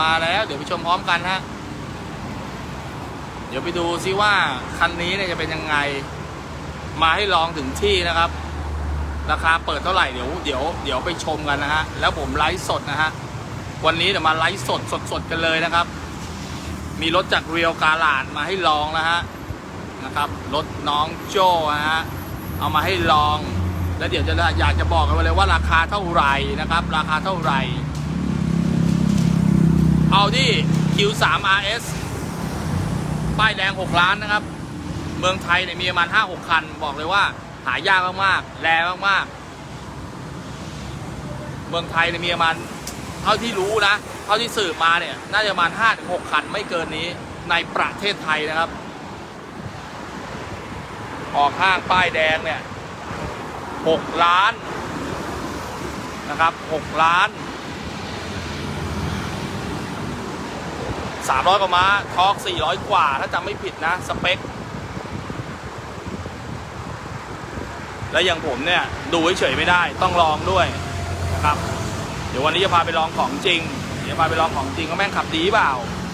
มาแล้วมาแล้ว เดี๋ยวไปชมพร้อมกันฮะเดี๋ยวไปดูซิว่าคันนี้เนี่ยจะเป็นยังไง มาให้ลองถึงที่นะครับ ราคาเปิดเท่าไหร่เดี๋ยวเดี๋ยวเดี๋ยวไปชมกันนะฮะแล้วผมไลฟ์สดนะฮะวันนี้เดี๋ยวมาไลฟ์สดสดสดกันเลยนะครับ มีรถจากเรียวกาลาดมาให้ลองนะฮะนะครับรถน้องโจ้นะฮะเอามาให้ลอง แล้วเดี๋ยวจะอยากจะบอกกันไปเลยว่าราคาเท่าไหร่นะครับ ราคาเท่าไหร่ เอาที่ Q3 RS ป้ายแดง 6 ล้านนะครับ เมืองไทยเนี่ยมีประมาณ 5-6 คัน บอกเลยว่าหายากมากๆแรงมากๆ เมืองไทยเนี่ยมีประมาณเท่าที่รู้นะ เท่าที่สืบมาเนี่ย น่าจะประมาณ 5-6 คันไม่เกินนี้ในประเทศไทยนะครับ ออกข้างป้ายแดงเนี่ย 6 ล้านนะครับ 6 ล้าน 300 กว่าม้าทอร์ก400 กว่า ถ้าจำไม่ผิดนะ สเปค และอย่างผมเนี่ย ดูเฉยไม่ได้ต้องลองด้วยนะครับ เดี๋ยววันนี้จะพาไปลองของจริง เดี๋ยวพาไปลองของจริงว่าแม่งขับดีเปล่า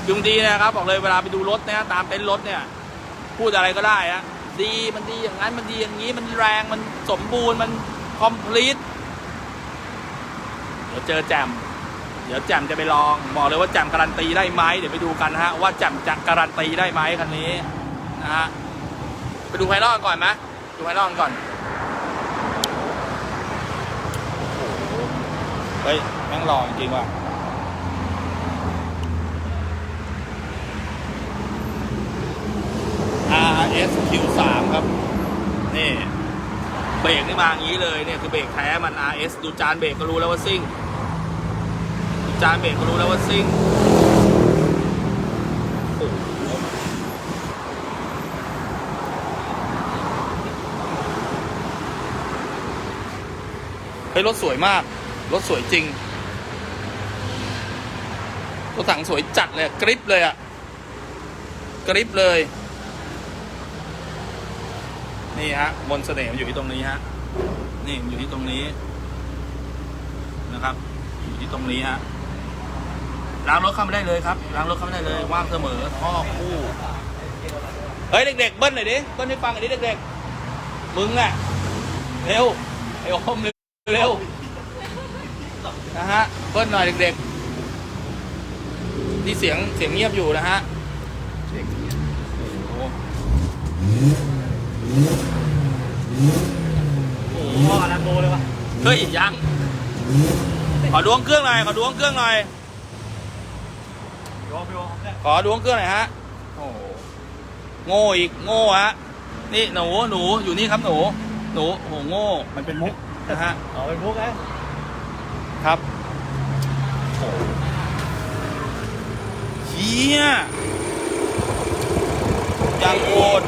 ยุงดีนะครับ บอกเลยเวลาไปดูรถนี่ยตามเต็นท์รถเนี่ย พูดอะไรก็ได้อะดีมันดีอย่างนั้นมันดีอย่างนี้มันแรงมันสมบูรณ์มันคอมพลีทเดี๋ยวเจอแจม เดี๋ยวแจมจะไปลอง บอกเลยว่าแจมการันตีได้ไหมเดี๋ยวไปดูกันนะฮะว่าแจมจะการันตีได้ไหมคันนี้นะฮะไปดูภายนอนก่อนไหมดูภายนอนก่อนโอ้โหเฮ้ยแม่งหล่อจริงว่ะ RS Q3 ครับ นี่ เบรกนี่มาอย่างนี้เลยเนี่ย คือเบรกแท้มัน RS ดูจานเบรกก็รู้แล้วว่าซิ่ง จานเบรกก็รู้แล้วว่าซิ่งเฮ้ยรถสวยมาก รถสวยจริง รถถังสวยจัดเลยอะกริปเลยอะกริปเลย นี่ฮะมนเสน่ห์มันอยู่ที่ตรงนี้ฮะ นี่อยู่ที่ตรงนี้นะครับ อยู่ที่ตรงนี้ฮะ ล้างรถเข้าไม่ได้เลยครับล้างรถเข้าไม่ได้เลยว่างเสมอท่อคู่เฮ้ยเด็กๆเบิ้ลหน่อยดิเบิ้ลให้ฟังหน่อยดิเด็กๆมึงอะเร็วไอ้โอมเร็วนะฮะเบิ้ลหน่อยเด็กๆนี่เสียงเสียงเงียบอยู่นะฮะโอ้โหพ่อลัมโบเลยวะเฮ้ยยังขอดวงเครื่องหน่อยขอดวงเครื่องหน่อย โยมโยมเนี่ยขอดวงเครื่องหน่อยฮะ โอ้โหโง่อีกโง่ฮะ นี่หนูหนูอยู่นี่ครับหนู หนูโอ้โหโง่มันเป็นมุกนะฮะอ๋อเป็นมุกนะครับโอ้โหเฮียยังโอด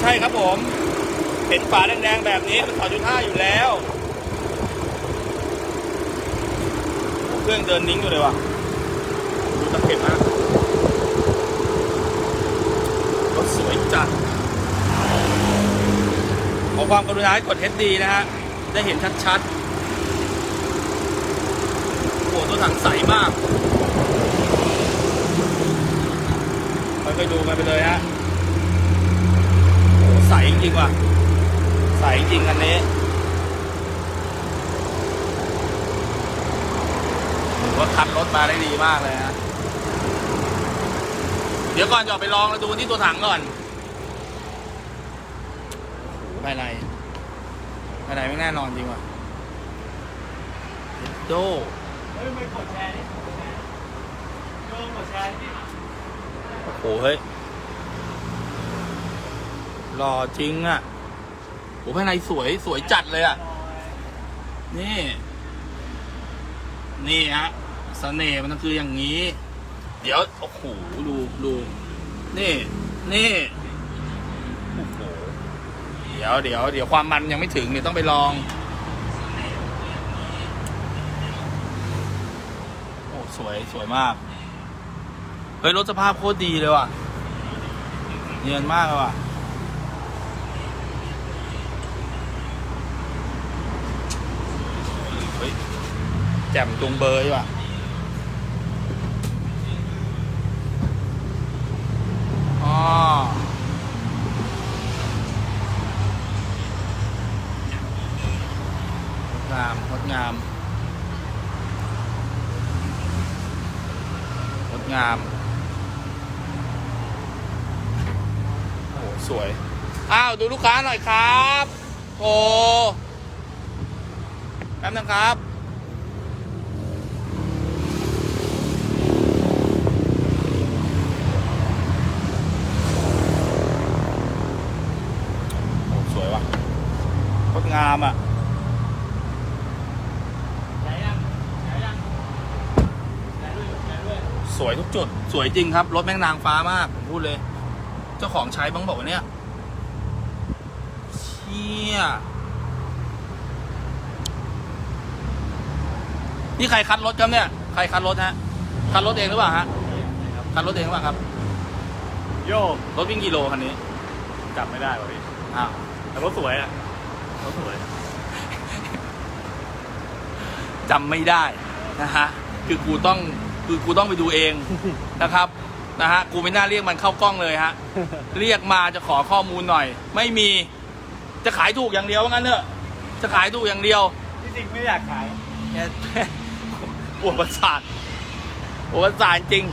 ใช่ครับผม เห็นฝาแดงๆแบบนี้มันถอดจุดห้าอยู่แล้ว เครื่องเดินนิ้งอยู่เลยว่ะ ดูตะเข็บฮะรถสวยจัด ขอความกรุณาให้กด HD นะฮะ ได้เห็นชัดๆโอ้ตัวถังใสมากค่อยๆดูกันไปเลยฮะโอ้ใสจริงว่ะ ใสจริงอันนี้ถือว่าคัด รถมาได้ดีมากเลยฮะเดี๋ยวก่อนจะออกไปลองแล้วดูที่ตัวถังก่อนโอ้โหภายในภายในไม่แน่นอนจริงว่ะโดเฮ้ยไม่กดแชร์ดิโยมกดแชร์ดิโอ้โหเฮ้ยหล่อจริงอะโอ้ภายในสวยสวยจัดเลยอะ นี่ นี่ฮะ เสน่ห์มันคืออย่างนี้ เดี๋ยวโอ้โหดูดูนี่ นี่โอ้โหเดี๋ยวเดี๋ยวเดี๋ยวความมันยังไม่ถึงเดี๋ยวต้องไปลองโอ้สวยสวยมากเฮ้ยรถสภาพโคตรดีเลยว่ะเนียนมากเลยว่ะแจ่มจุงเบยว่ะอ๋อ งดงามงดงามงดงาม โอ้โหสวย อ้าว ดูลูกค้าหน่อยครับ โอ้แป๊บนึงครับ โอ้สวยว่ะโคตรงามอะ ใหญ่ยังใหญ่ยังใหญ่ด้วยใหญ่ด้วย สวยทุกจุด ส วยจริงครับ รถแม่งนางฟ้ามาก ผมพูดเลย เจ้าของใช้บ้างบอกว่าเนี่ยเชี่ยนี่ใครคัดรถครับเนี่ย ใครคัดรถฮะ คัดรถเองหรือเปล่าฮะ คัดรถเองหรือเปล่าครับ โยกรถวิ่งกิโลคันนี้จำไม่ได้ว่ะพี่อ้าวแต่รถสวยอะรถสวยจำไม่ได้นะฮะ คือกูต้อง คือกูต้องไปดูเองนะครับนะฮะกูไม่น่าเรียกมันเข้ากล้องเลยฮะเรียกมาจะขอข้อมูลหน่อย ไม่มีจะขายถูกอย่างเดียวว่างั้นเถอะจะขายถูกอย่างเดียวที่จริงไม่อยากขายเนี่ยปวดประสาทปวดประสาทจริง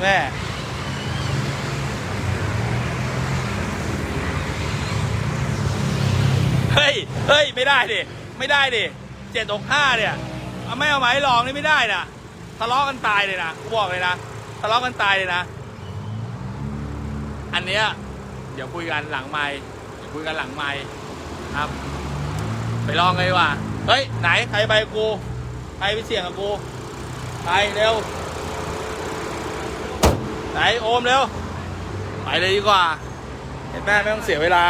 แม่เฮ้ย เฮ้ย ไม่ได้ดิ ไม่ได้ดิเจ็ดอกห้าเนี่ย เอาไม่เอาไหมาให้ลองนี่ไม่ได้นะทะเลาะกันตายเลยนะกูบอกเลยนะทะเลาะกันตายเลยนะ อันเนี้ยเดี๋ยวคุยกันหลังไมค์เดี๋ยวคุยกันหลังไมค์ครับ ไปลองเลยว่าเฮ้ยไหนใครไปกูใครไปเสี่ยงกับกูไปเร็วไหนโอมเร็วไปเลยดีกว่า เห็นแม่ไม่ต้องเสียเวลา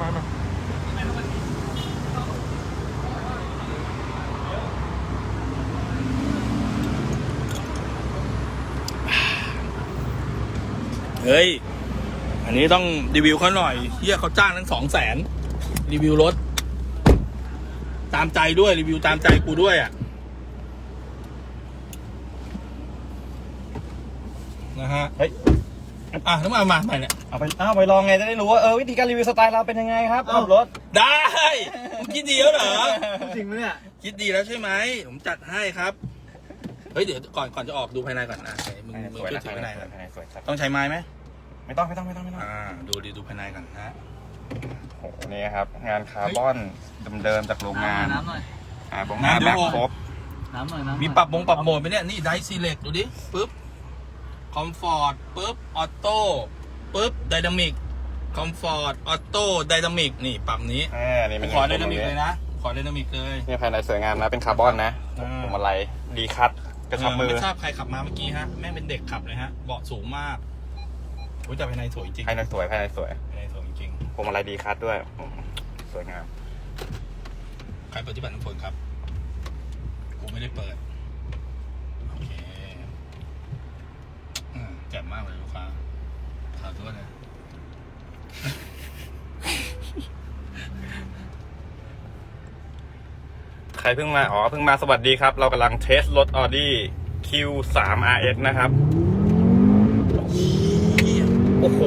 มามา เฮ้ย อันนี้ต้องรีวิวเขาหน่อยเฮียเขาจ้างทั้งสองแสนรีวิวรถ ตามใจด้วยรีวิวตามใจกูด้วยอะนะฮะเฮ้ยอะน้ำมามาใหม่เนี่ยเอาไปเอาไปลองไงจะได้รู้ว่าเออวิธีการรีวิวสไตล์เราเป็นยังไงครับขับรถได้มึงคิดดีแล้วเหรอจริงไหมเนี่ยคิดดีแล้วใช่ไหมผมจัดให้ครับเฮ้ยเดี๋ยวก่อนก่อนจะออกดูภายในก่อนนะมึงมึงสวยช่วยนะถือภายในก่อนภายในสวยครับต้องใช้ไม้ไหม ไม่ต้องไม่ต้องไม่ต้องไม่ต้องอ่าดูดีดูภายในก่อนนะโอ้โหนี่ครับ งานคาร์บอนเดิมๆจากโรงงานน้ำหน่อย อ่าบงงานแบบครบน้ำหน่อยน้ำหน่อยมีปรับมงปรับโหมดไหมเนี่ยนี่ไดซีเล็กดูดิปึ๊บคอมฟอร์ตปึ๊บออโต้ปึ๊บไดนามิกคอมฟอร์ตออโต้ไดนามิกนี่ปรับนี้อ่านี่มันขอไดนามิกเลยนะขอไดนามิกเลยนี่ภายในสวยงามนะเป็นคาร์บอนนะอ่าผมอะไรดีคัตกระชับมือไม่ทราบใครขับมาเมื่อกี้ฮะแม่งเป็นเด็กขับเลยฮะเบาะสูงมากโอ้ยแต่ภายในสวยจริงภายในสวยภายในสวยภายในสวยจริงผมอะไรดีคัตด้วยอืมสวยงาม ใครเปิดที่บัตรน้ำฝนครับ กูไม่ได้เปิด โอเคอืมแจ่มมากเลยลูกค้าขาวตัวเลยใครเพิ่งมา อ๋อ เพิ่งมาสวัสดีครับ เรากำลังเทสรถ Audi Q3 RS นะครับ โอ้โห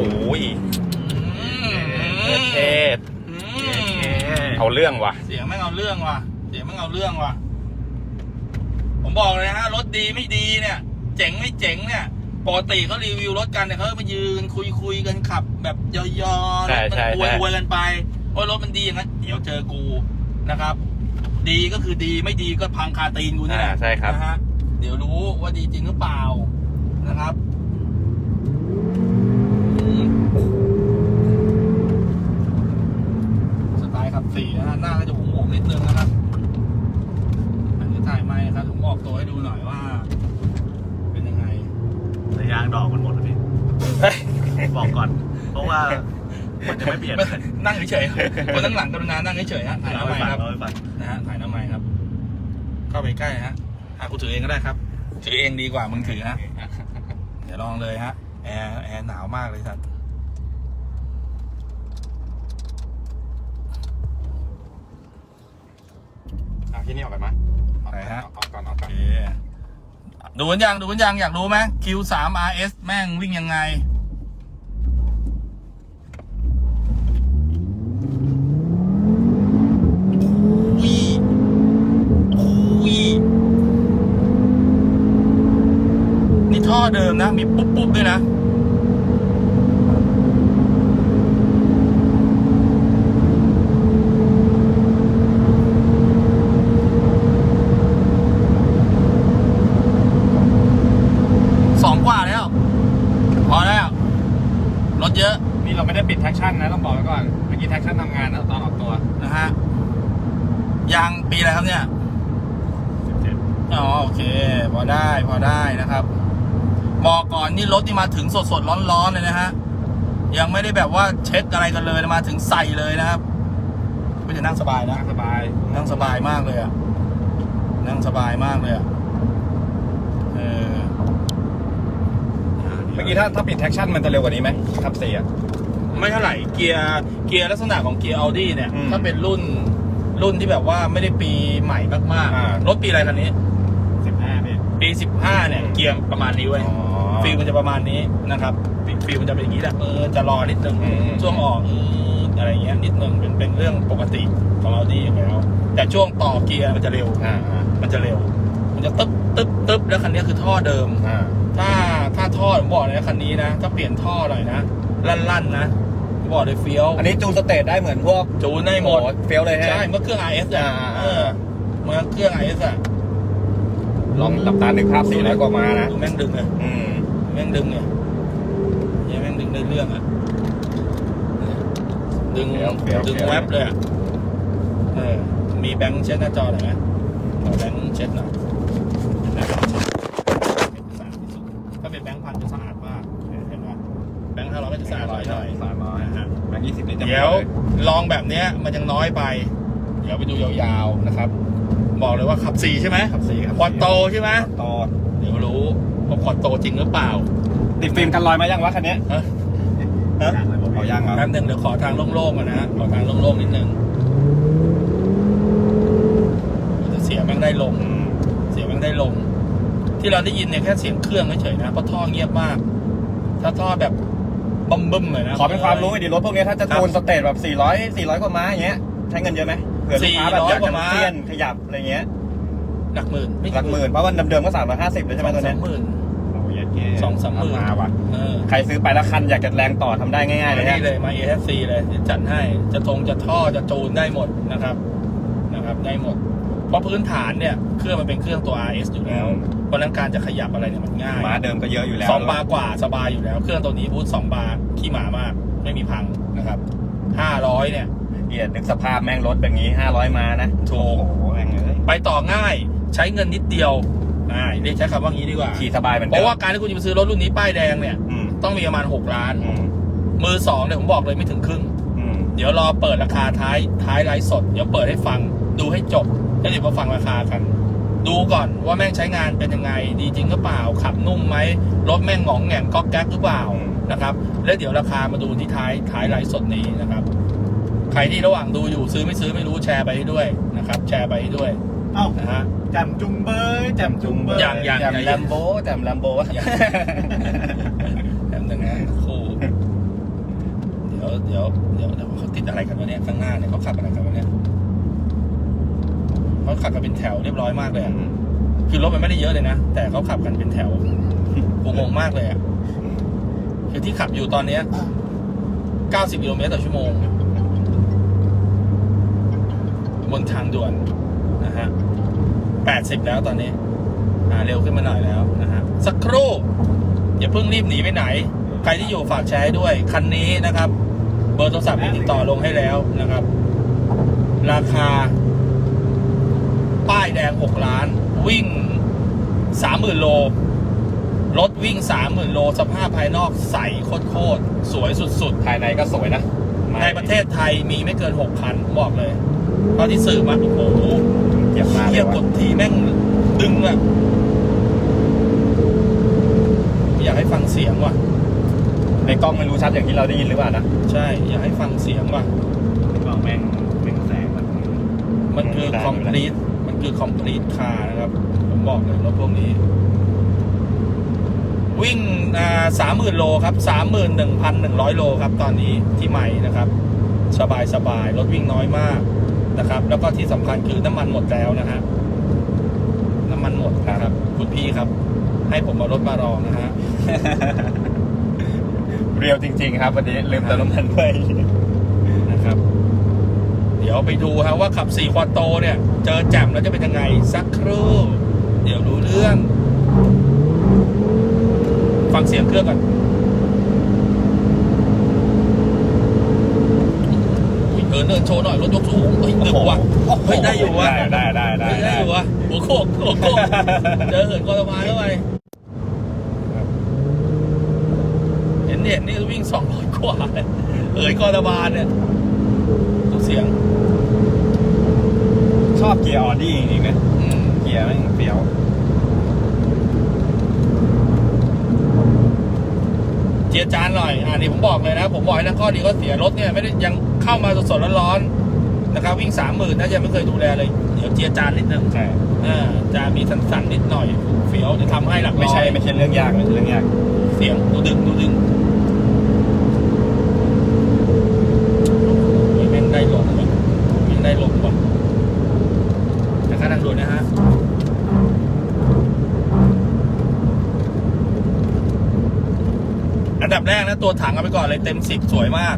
เทศอืมเอาเรื่องว่ะ เสียงไม่งเอาเรื่องว่ะ เสียงไม่งเอาเรื่องว่ะ ผมบอกเลยนะฮะรถดีไม่ดีเนี่ย เจ๋งไม่เจ๋งเนี่ยปกติเขารีวิวรถกันเนี่ยเขามายืนคุยคุยกันขับ แบบยอๆใช่มัใช่อวยใช่อวยกันไปว่ารถมันดีอย่างนั้นเดี๋ยวเจอกูนะครับ ดีก็คือดีไม่ดีก็พังคาตีนกูนี่แหละอ่าใช่ครับนะฮะเดี๋ยวรู้ว่าดีจริงหรือเปล่านะครับางดอกมันหมดแล้วพี่บอกก่อน เพราะว่ามันจะไม่เปลี่ยนนั่งเฉยๆคนนั่งหลังกรุณานั่งเฉยๆถ่ายน้ำใหม่ครับนะฮะถ่ายน้ำใหม่ครับ เข้าไปใกล้ฮะอะกูถือเองก็ได้ครับ ถือเองดีกว่ามึงถือฮะเดี๋ยวลองเลยฮะแอร์แอร์หนาวมากเลยสัตว์ที่นี่ออกไปไหมไหนฮะออกก่อนออกก่อน ดูมันยังดูมันยังอยากรู้ไหม Q3 RS แม่งวิ่งยังไง นี่ท่อเดิมนะ มีปุ๊บปุ๊บด้วยนะ สองกว่าแล้ว พอแล้ว รถเยอะ นี่เราไม่ได้ปิดแท็กชั่นนะต้องบอกไว้ก่อน เมื่อกี้แท็กชั่นทำงานนะตอนออกตัว นะฮะยางปีอะไรครับเนี่ย 17 อ๋อโอเค พอได้พอได้นะครับ บอกก่อนนี่รถนี่มาถึงสดสดร้อนร้อนๆเลยนะฮะ ยังไม่ได้แบบว่าเช็คอะไรกันเลยมาถึงใส่เลยนะครับก็จะนั่งสบายนะนั่งสบาย นั่งสบายมากเลยอะนั่งสบายมากเลยอะเออเมื่อกี้ถ้าถ้าปิดแท็กชั่นมันจะเร็วกว่านี้ไหมครับสี่อะไม่เท่าไหร่เกียร์เกียร์ลักษณะของเกียร์อ u ดี้เนี่ยอืมถ้าเป็นรุ่นรุ่นที่แบบว่าไม่ได้ปีใหม่มากอ่าๆรถปีอะไรคันนี้สิ บห้าพี่ปี15เนี่ยอืมเกียร์ประมาณนี้เว้ยอ๋อฟิลมันจะประมาณนี้นะครับฟิลมันจะเป็นอย่างนี้แหละเออจะรอนิดนึงอืมช่วงออกอืมอะไรเงี้ยนิดนึงเป็นเป็นเรื่องปกติของอ u ดี้อยู่แล้วแต่ช่วงต่อเกียร์มันจะเร็วอ่าอ่ามันจะเร็ว มันจะตึ๊บตึ๊บตึ๊บแล้วคันนี้คือท่อเดิมอ่าถ้าถ้าท่อผมบอกเลยนะคันนี้นะถ้าเปลี่ยนท่อหน่อยนะลั่นๆนะผมบอกเลยเฟี้ยว อันนี้จูนสเตทได้เหมือนพวกจูนได้หมดโอ้เฟี้ยวเลยฮะใช่เมื่อเครื่อง RS อะอ่าเออเมื่อเครื่อง RS อะ ลองหลับตาหนึ่งภาพสี่ร้อยกว่ามานะดูแม่งดึงเลยอืมแม่งดึงเนี่ยเนี่ยแม่งดึงได้เรื่องอะเนี่ยดึงเฟี้ยวเฟี้ยวดึงเฟี้ยวแว็บเลยอะเออมีแบงค์เช็ดหน้าจอหน่อยไหมขอแบงค์เช็ดหน่อยแบงค์เช็ดเป็นสะอาดที่สุดถ้าเป็นแบงค์พันจะสะอาดมากเห็นไหมแบงค์ห้าร้อยก็จะสะอาดหน่อยหน่อยสามร้อยนะฮะแบงค์ยี่สิบนี่จะเดี๋ยวลองแบบเนี้ยมันยังน้อยไป เดี๋ยวไปดูยาวๆนะครับ บอกเลยว่าขับสี่ใช่ไหมขับสี่ครับควอตโตใช่ไหมโตเดี๋ยวรู้ว่าควอตโตจริงหรือเปล่าติดฟิล์มกันรอยมายังวะคันเนี้ยฮะฮะเอายังเหรอแป๊บหนึงเดี๋ยวขอทางโล่งๆก่อนนะฮะขอทางโล่งๆนิดนึงจะเสียงแม่งได้ลงอืมเสียงแม่งได้ลง ที่เราได้ยินเนี่ยแค่เสียงเครื่องเฉยๆนะเพราะท่อเงียบมาก ถ้าท่อแบบบึ้มบึ้มๆเลยนะ ขอเป็นความรู้หน่อยดิรถพวกเนี้ยถ้าจะจูนสเตทแบบ400 400 กว่าม้าอย่างเงี้ยใช้เงินเยอะไหม เผื่อลูกค้าแบบอยาก400กจะว่าม้าเปลี่ยนขยับอะไรเงี้ยหลักหมื่นไม่หลักหมื่นเพราะว่าเดิมๆก็350เลยใช่ไหมตัวสอเนี้งยหมื่น โอ้ยแย่สองสามหมื่น มาว่ะเออใครซื้อไปแล้วคันอยากจะแรงต่อทำได้ง่ายๆเลยนี่ฮะเลยมา AFC เลยเดี๋ยวจัดให้จะทงจะท่อจะจูนได้หมดนะครับนะครับได้หมด เพราะพื้นฐานเนี่ยเครื่องมันเป็นเครื่องตัว RS อยู่แล้ว เพราะฉะนั้นการจะขยับอะไรเนี่ยมันง่าย ม้าเดิมก็เยอะอยู่แล้วสองบาร์กว่าสบายอยู่แล้ว เครื่องตัวนี้บูทสองบาร์ขี้หมามาก ไม่มีพังนะครับห้าร้อยเนี่ย เอียดนึกสภาพแม่งรถแบบนี้ 500ม้านะถูกโอ้โหแม่งเลยไปต่อง่ายใช้เงินนิดเดียวอ่าเรียกใช้คำว่างี้ดีกว่าขี่สบายเหมือนเพเดิมราะว่าการที่คุณจะไปซื้อรถรุ่นนี้ป้ายแดงเนี่ย อืมต้องมีประมาณหกล้าน อืมมือสองเนี่ยผมบอกเลยไม่ถึงครึ่ง อืมเดี๋ยวรอเปิดราคาท้ายท้ายไลฟ์สด เดี๋ยวเปิดให้ฟังดูให้จบแล้วเดี๋ยวมาฟังราคากัน ดูก่อนว่าแม่งใช้งานเป็นยังไง ดีจริงหรือเปล่า ขับนุ่มไหมรถแม่งหงองแหง่งก๊อกแก๊กหรือเปล่านะครับ แล้วเดี๋ยวราคามาดูที่ท้ายท้ายไลฟ์สดนี้นะครับ ใครที่ระหว่างดูอยู่ซื้อไม่ซื้อไม่รู้แชร์ไปให้ด้วยนะครับ แชร์ไปให้ด้วยเอ้านะฮะ แจ่มจุงเบยแจ่มจุงเบยอย่างอย่าง แจมแลมโบแจมแลมโบแป๊บนึงนะครูเดี๋ยวเดี๋ยวเดี๋ยวเดี๋ยวเขาติดอะไรกันวะเนี่ยข้างหน้าเนี่ยเขาขับอะไรกันวะเนี่ยเขาขับกันเป็นแถวเรียบร้อยมากเลยอะคือรถมันไม่ได้เยอะเลยนะแต่เขาขับกันเป็นแถวผมงงมากเลยอะคือที่ขับอยู่ตอนเนี้ย 90กิโลเมตรต่อชั่วโมง บนทางด่วนนะฮะ80แล้วตอนนี้ อ่าเร็วขึ้นมาหน่อยแล้วนะฮะสักครู่ อย่าเพิ่งรีบหนีไปไหน ใครที่อยู่ฝากแชร์ให้ด้วย คันนี้นะครับ เบอร์โทรศัพท์มีติดต่อลงให้แล้วนะครับ ราคา ป้ายแดง 6 ล้าน วิ่ง 30,000 โลรถวิ่ง 30,000 โล สภาพภายนอกใสโคตรๆสวยสุดภายในก็สวยนะๆในประเทศไทยมีไม่เกิน 6 คันผมบอกเลย เท่าที่สื่อมาโอ้โหเกียบมากเลเทียยบกว่ะดทีแม่งดึงอะอยากให้ฟังเสียงว่ะ ในกล้องไม่รู้ชัดอย่างที่เราได้ยินหรือเปล่านะใช่ อยากให้ฟังเสียงว่ะ บอกแม่งแม่งแสงมันมันคือได้คอมพลีทมันคือคือ complete car นะครับ ผมบอกเลยรถพวกนี้ วิ่งสามหมื่นโลครับสามหมื่นหนึ่งพันหนึ่งร้อยโลครับ ตอนนี้ที่ใหม่นะครับ สบายสบายรถวิ่งน้อยมาก นะครับ แล้วก็ที่สำคัญคือน้ำมันหมดแล้วนะฮะน้ำมันหมดนะครับ คุณพี่ครับ ให้ผมเอารถมารองนะฮะเรียวจริง ๆ ครับวันนี้ลืมเติมน้ำมันด้วยนะครับ เดี๋ยวไปดูฮะว่าขับ4ควอโตเนี่ย เจอแจ่มแล้วจะเป็นยังไงสักครู่เดี๋ยวรู้เรื่อง ฟังเสียงเครื่องก่อนอุ๊ย เออเนินโชว์หน่อยรถยกสูงเฮ้ยดึกว่ะเฮ้ยได้อยู่วะได้ได้ได้ได้เฮ้ยได้อยู่วะหัวโขกหัวโขกเจอเหินกอตมาแล้วไปเห็นเห็นนี่วิ่งสองร้อยกว่าเลยเหินกอตมาเนี่ยดูเสียง ชอบเกียร์ออดี้จริงๆนะอืมเกียร์แม่งเฟี้ยว จียร์จานหน่อย อ่านี่ผมบอกเลยนะ ผมบอกให้นะข้อดีก็เสียรถเนี่ยไม่ได้ยังเข้ามาสดๆร้อนๆนะครับวิ่งสามหมื่นน่าจะไม่เคยดูแลเลยเดี๋ยวเจียร์จานนิดนึงใช่อ่าจะมีสั่นๆนิดหน่อยเฟี้ยวจะทำให้หลักร้อยไม่ใช่ไม่ใช่เรื่องยากไม่ใช่เรื่องยาก เสียงดูดึงดูดึงโอ้ยแม่งได้ลงว่ะแม่งได้ลงว่ะนะครับทางด่วนนะฮะ อันดับ แรกนะตัวถังเอาไปก่อนเลยเต็มสิบสวยมาก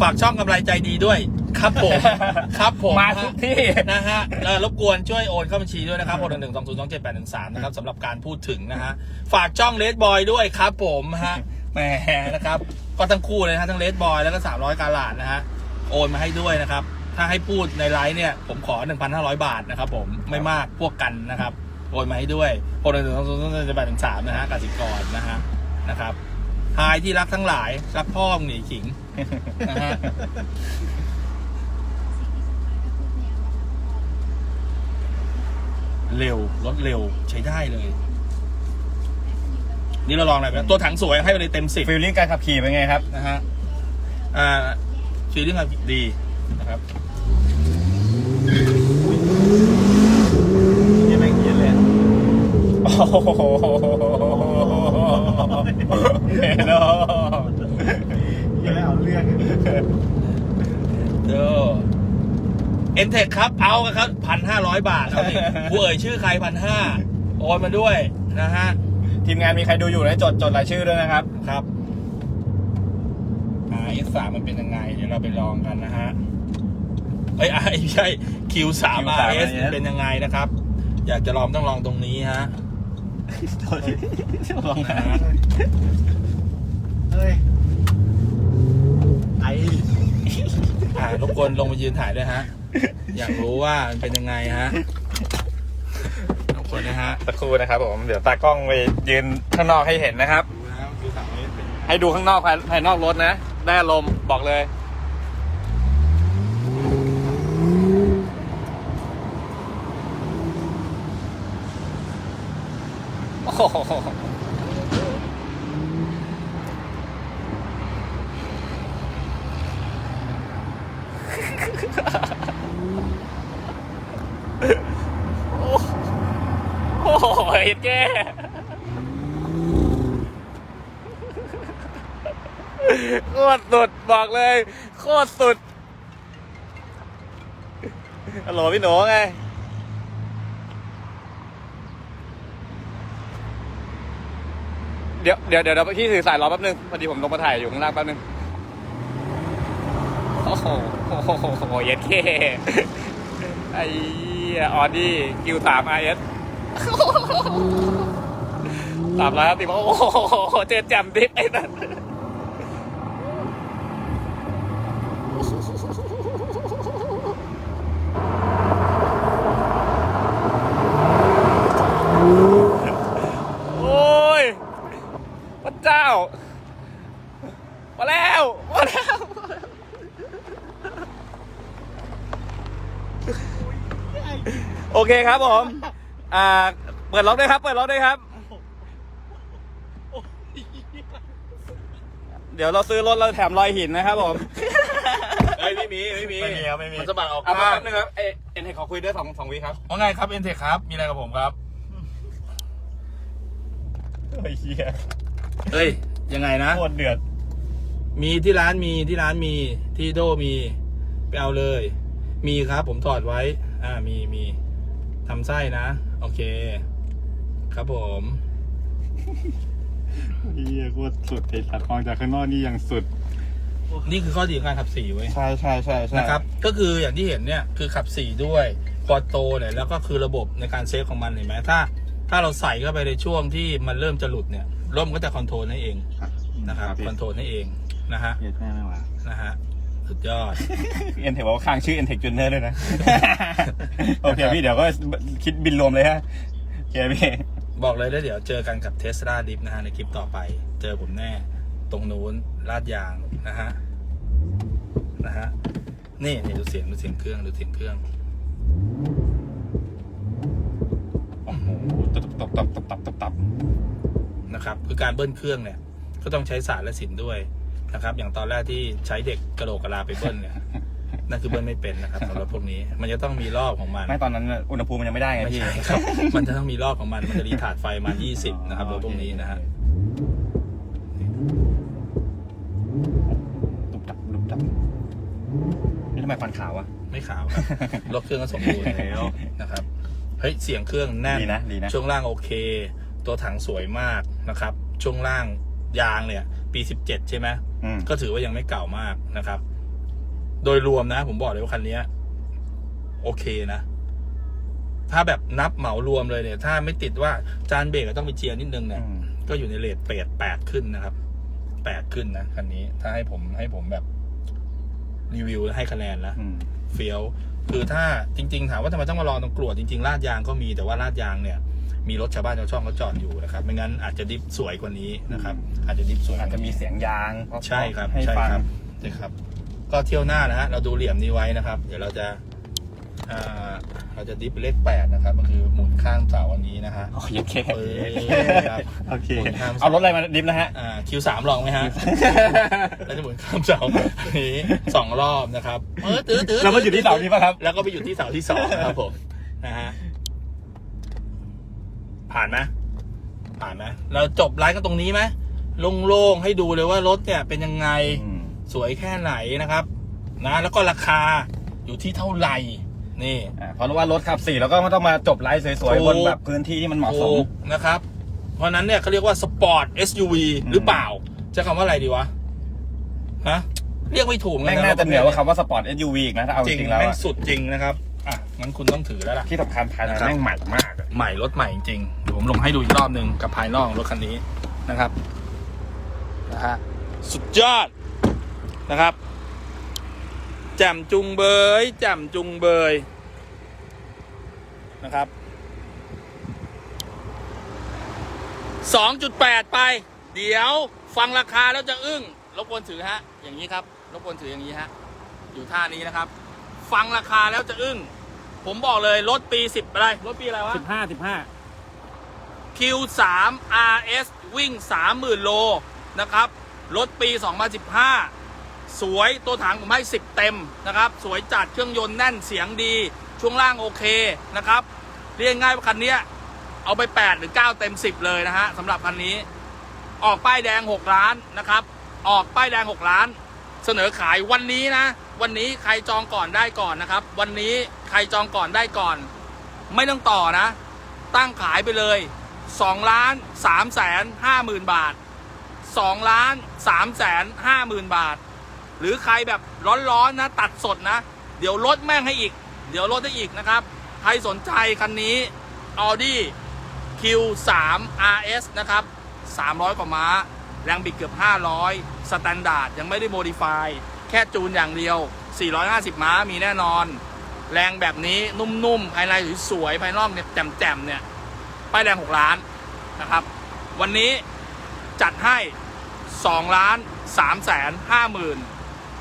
ฝากช่องกำไรใจดีด้วย ครับผม ครับผมมาทุกที่ นะฮะเอ่อรบกวนช่วยโอนเข้าบัญชีด้วยนะครับหกหนึ่งหนึ่งสองศูนย์สองเจ็ดแปดหนึ่งสามนะครับสำหรับการพูดถึงนะฮะ ฝากช่องเลดบอยด้วยครับผมฮะแหมนะครับ ก็ทั้งคู่เลยนะฮะทั้งเลดบอยแล้วก็สามร้อยกาลาดนะฮะ โอนมาให้ด้วยนะครับ ถ้าให้พูดในไลฟ์เนี่ย ผมขอ1,500บาทนะครับผมไม่มากพวกกันนะครับ โอนมาให้ด้วยหกหนึ่งหนึ่งสองศูนย์สองเจ็ดแปดหนึ่งสามนะฮะกสิกรนะฮะนะครับไฮที่รักทั้งหลาย รักพ่อมึงหนีขิงนะฮะเร็วรถเร็วใช้ได้เลย นี่เราลองอะไรไปแล้วตัวถังสวยให้ไปเลยเต็มสิบฟีลลิ่งการขับขี่เป็นไงครับนะฮะอ่าฟีลลิ่งดีนะครับ นี่แม่งเย็นเลยอะ โอ้โห เห็นเนาะเย็นแล้วเอาเรื่องเด้อเอ็นเทคครับ เอากันครับพันห้าร้อยบาทเอาดิกูเอ่ยชื่อใครพันห้าโอนมาด้วยนะฮะ ทีมงานมีใครดูอยู่นะจดจดรายชื่อด้วยนะครับครับ RS สามมันเป็นยังไง เดี๋ยวเราไปลองกันนะฮะเอ้ย I ไม่ใช่ Q สาม Q3 RS เป็นยังไงนะครับ อยากจะลองต้องลองตรงนี้ฮะ ลองนะเฮ้ย ไออ่ารบกวนลงมายืนถ่ายด้วยฮะ อยากรู้ว่ามันเป็นยังไงฮะรบกวนนะฮะสักครู่นะครับผม เดี๋ยวตากล้องไปยืนข้างนอกให้เห็นนะครับ ดูนะ Q สาม RS เป็นให้ดูข้างนอกภายภายนอกรถนะ ได้อารมณ์บอกเลย โอ้โหโอ้โหเห็นแกโคตรสุดบอกเลย โคตรสุดฮัลโหลพี่หนูไง เดี๋ยวเดี๋ยวเดี๋ยวเดี๋ยวพี่สื่อสายรอแป๊บนึงพอดีผมลงมาถ่ายอยู่ข้างล่างแป๊บนึงโอ้โหโอ้โหโอ้โหเย็ดเคไอ้ออดี้คิวสามไอเอสสามร้อยห้าสิบโอ้โหเจ็ดแจมดิ๊กไอ้นั่นโอ้ยพระเจ้า มาแล้ว มาแล้ว โอ เคครับผมอ่าเปิดล็อกด้วยครับ เปิดล็อกด้วยครับ เดี๋ยวเราซื้อรถเราแถมรอยหินนะครับผมเฮ้ยนี่มีไม่มีไม่มีครับไม่มี มันสะบัดออกเอามาข้างแป๊บนึงครับเอเอ็นให้ขอคุยด้วยสองสองวิครับ ว่าไงครับเอ็นเทคครับ มีอะไรกับผมครับไอ้เหี้ยเอ้ย ยังไงนะ โคตรเดือดมีที่ร้านมีที่ร้านมีที่โดมี ไปเอาเลย มีครับ ผมถอดไว้ อ่ามีมี ทำไส้นะ โอเค ครับผมเฮียโคตรสุดไอ้สัตว์มองจากข้างนอกนี่ยังสุด นี่คือข้อดีของการขับสี่เว้ย ใช่ใช่ใช่ใช่นะครับ ก็คืออย่างที่เห็นเนี่ยคือขับสี่ด้วยควอโตเนี่ยแล้วก็คือระบบในการเซฟของมันเห็นไหมถ้า ถ้าเราใส่เข้าไปในช่วงที่มันเริ่มจะหลุดเนี่ยร่มก็จะคอนโทรลให้เองนะครับคอนโทรลให้เองนะฮะเฮียแม่ไม่ไหวนะฮะ สุดยอด เอ็นเทคบอกว่าข้างชื่อเอ็นเทคจูเนอร์ด้วยนะ โอเคพี่เดี๋ยวก็คิดบินรวมเลยฮะโอเคพี่ บอกเลยแล้วเดี๋ยวเจอกันกับเทสลาดิฟนะฮะในคลิปต่อไป เจอผมแน่ ตรงนู้นลาดยางนะฮะ นะฮะ นี่นี่ดูเสียงดูเสียงเครื่องดูเสียงเครื่อง โอ้โหตับตับตับตับตับตับตับนะครับ คือการเบิ้ลเครื่องเนี่ย ก็ต้องใช้สารและสินด้วย นะครับ อย่างตอนแรกที่ใช้เด็กกระโหลกกระลาไปเบิ้ลเนี่ยนั่นคือเบิ้ลไม่เป็นนะครับสำหรับพวกนี้ มันจะต้องมีรอบของมันไม่ตอนนั้นน่ะอุณหภูมิมันยังไม่ได้ไงไม่พี่ใช่ครับ มันจะต้องมีรอบของมัน มันจะรีถาดไฟมา20 นะครับรถพวกนี้นะฮะตุบตับตุบตับนี่ทำไมฟันขาวอะไม่ขาวครับรถเครื่องก็สมบูรณ์แล้วนะครับเฮ้ยเสียงเครื่องแน่นดีนะดีนะช่วงล่างโอเค ตัวถังสวยมากนะครับ ช่วงล่างยางเนี่ย ปี17ใช่ไหมอืมก็ถือว่ายังไม่เก่ามากนะครับ โดยรวมนะ ผมบอกเลยว่าคันนี้โอเคนะ ถ้าแบบนับเหมารวมเลยเนี่ย ถ้าไม่ติดว่าจานเบรกก็ต้องไปเจียร์นิดนึงเนี่ย อืมก็อยู่ในเลทเปดแปดขึ้นนะครับ แปดขึ้นนะคันนี้ ถ้าให้ผมให้ผมแบบ รีวิวและให้คะแนนนะอืมเฟี้ยว คือถ้าจริง ๆ ถามว่าทำไมต้องมารอตรงกรวดจริง ๆ ลาดยางก็มีแต่ว่าลาดยางเนี่ย มีรถชาวบ้านชาวช่องเขาจอดอยู่นะครับไม่งั้นอาจจะดิฟสวยกว่านี้นะครับ อาจจะดิฟสวยกอาจว่าจะนี้มีเสียงยางเพาะๆใช่ครับให้ใช่ฟังครับใช่ครับ ก็เที่ยวหน้านะฮะ เราดูเหลี่ยมนี้ไว้นะครับ เดี๋ยวเราจะอ่าเราจะดิฟไปเลขแปดนะครับ มันคือหมุนข้างเสาอันนี้นะฮะโอ้ยโอเคเออครับ โอเคหมุนข้างเอารถอะไรมาดิฟนะฮะ อ่าคิวสามลองไหมฮะ เราจะหมุนข้ามเสาอันนี้สองรอบนะครับเออตื้อตื้อเรามาอยู่ที่เสานี้ป่ะครับ แล้วก็ไปอยู่ที่เสาที่สองครับผมนะฮะ ผ่านไหมผ่านไหมเราจบไลฟ์กันตรงนี้ไหมโล่งๆให้ดูเลยว่ารถเนี่ยเป็นยังไงอืมสวยแค่ไหนนะครับ นะ แล้วก็ราคาอยู่ที่เท่าไหร่นี่อ่าเพราะว่ารถขับสี่แล้วก็ไม่ต้องมาจบไลฟ์สวยถูกๆบนแบบพื้นที่ที่มันเหมาะสมถูกนะครับ เพราะฉะนั้นเนี่ยเขาเรียกว่าสปอร์ต SUV อืมหรือเปล่าใช้คำว่าอะไรดีวะฮะเรียกไม่ถูกแม่งน่าจะเหนือกว่าคำว่าสปอร์ต SUV อีกนะถ้าเอาจจริงริงๆแล้วแม่งอะสุดจริงนะครับอะงั้นคุณต้องถือแล้วล่ะที่สำคัญภายในนะครับแม่งใหม่มากอะ ใหม่รถใหม่จริงๆเดี๋ยวผมลงให้ดูอีกรอบหนึ่งกับภายนอกรถคันนี้นะครับนะฮะสุดยอดนะครับ แจ่มจุงเบยแจ่มจุงเบยนะครับสองจุดแปดไป เดี๋ยวฟังราคาแล้วจะอึ้งรบกวนถือฮะ อย่างนี้ครับรบกวนถืออย่างนี้ฮะ อยู่ท่านี้นะครับ ฟังราคาแล้วจะอึ้ง ผมบอกเลยรถปีสิบอะไร รถปีอะไรวะ สิบห้าสิบห้า Q3 RS วิ่ง 30,000 โล นะครับ รถปี 2015 สวยตัวถังผมให้ 10 เต็มนะครับ สวยจัดเครื่องยนต์แน่นเสียงดี ช่วงล่างโอเคนะครับ เรียกง่ายว่าคันเนี้ยเอาไป 8 หรือ 9 เต็ม 10 เลยนะฮะสำหรับคันนี้ ออกป้ายแดง 6 ล้านนะครับ ออกป้ายแดง 6 ล้าน เสนอขายวันนี้นะ วันนี้ใครจองก่อนได้ก่อนนะครับ วันนี้ใครจองก่อนได้ก่อน ไม่ต้องต่อนะ ตั้งขายไปเลย2ล้าน3แสน5หมื่นบาท2ล้าน3แสน5หมื่นบาท หรือใครแบบร้อนๆนะ ตัดสดนะ เดี๋ยวลดแม่งให้อีก เดี๋ยวลดให้อีกนะครับ ใครสนใจคันนี้ Audi Q3 RS นะครับ 300 กว่าม้า แรงบิดเกือบ 500 สแตนดาร์ดยังไม่ได้โมดิฟาย แค่จูนอย่างเดียว 450 ม้ามีแน่นอน แรงแบบนี้นุ่มๆ ภายในสวยๆภายนอกเนี่ยแจ่มๆเนี่ยป้ายแดง6ล้านนะครับ วันนี้จัดให้2ล้าน3แสน5หมื่น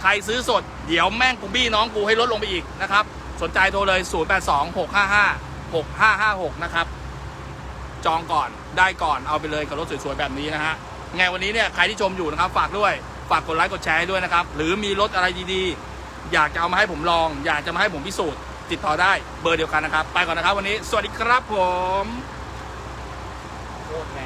ใครซื้อสดเดี๋ยวแม่งกูบี้น้องกูให้ลดลงไปอีกนะครับ สนใจโทรเลย 0 8 2 6 5 5 6 5 5 6 นะครับ จองก่อนได้ก่อนเอาไปเลยกับรถสวยๆแบบนี้นะฮะไงวันนี้เนี่ยใครที่ชมอยู่นะครับฝากด้วย ฝากกดไลค์กดแชร์ด้วยนะครับ หรือมีรถอะไรดีๆ อยากจะเอามาให้ผมลอง อยากจะมาให้ผมพิสูจน์ติดต่อได้เบอร์เดียวกันนะครับ ไปก่อนนะครับวันนี้ สวัสดีครับผมโคตรแม